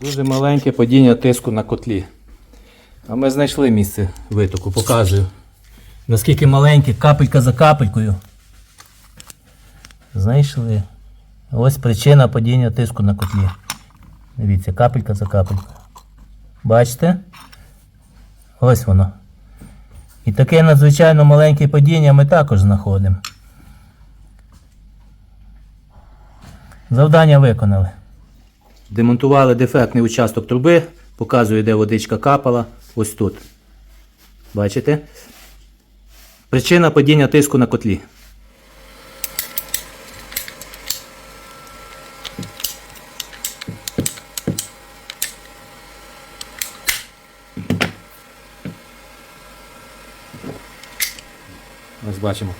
Дуже маленьке падіння тиску на котлі. А ми знайшли місце витоку, показую. Наскільки маленьке, капелька за капелькою. Знайшли. Ось причина падіння тиску на котлі. Дивіться, капелька за капелькою. Бачите? Ось воно. І таке надзвичайно маленьке падіння ми також знаходимо. Завдання виконали. Демонтували дефектний участок труби, показую, де водичка капала. Ось тут. Бачите? Причина падіння тиску на котлі. Ось бачимо.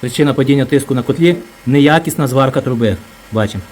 Причина падіння тиску на котлі неякісна зварка труби. Бачимо.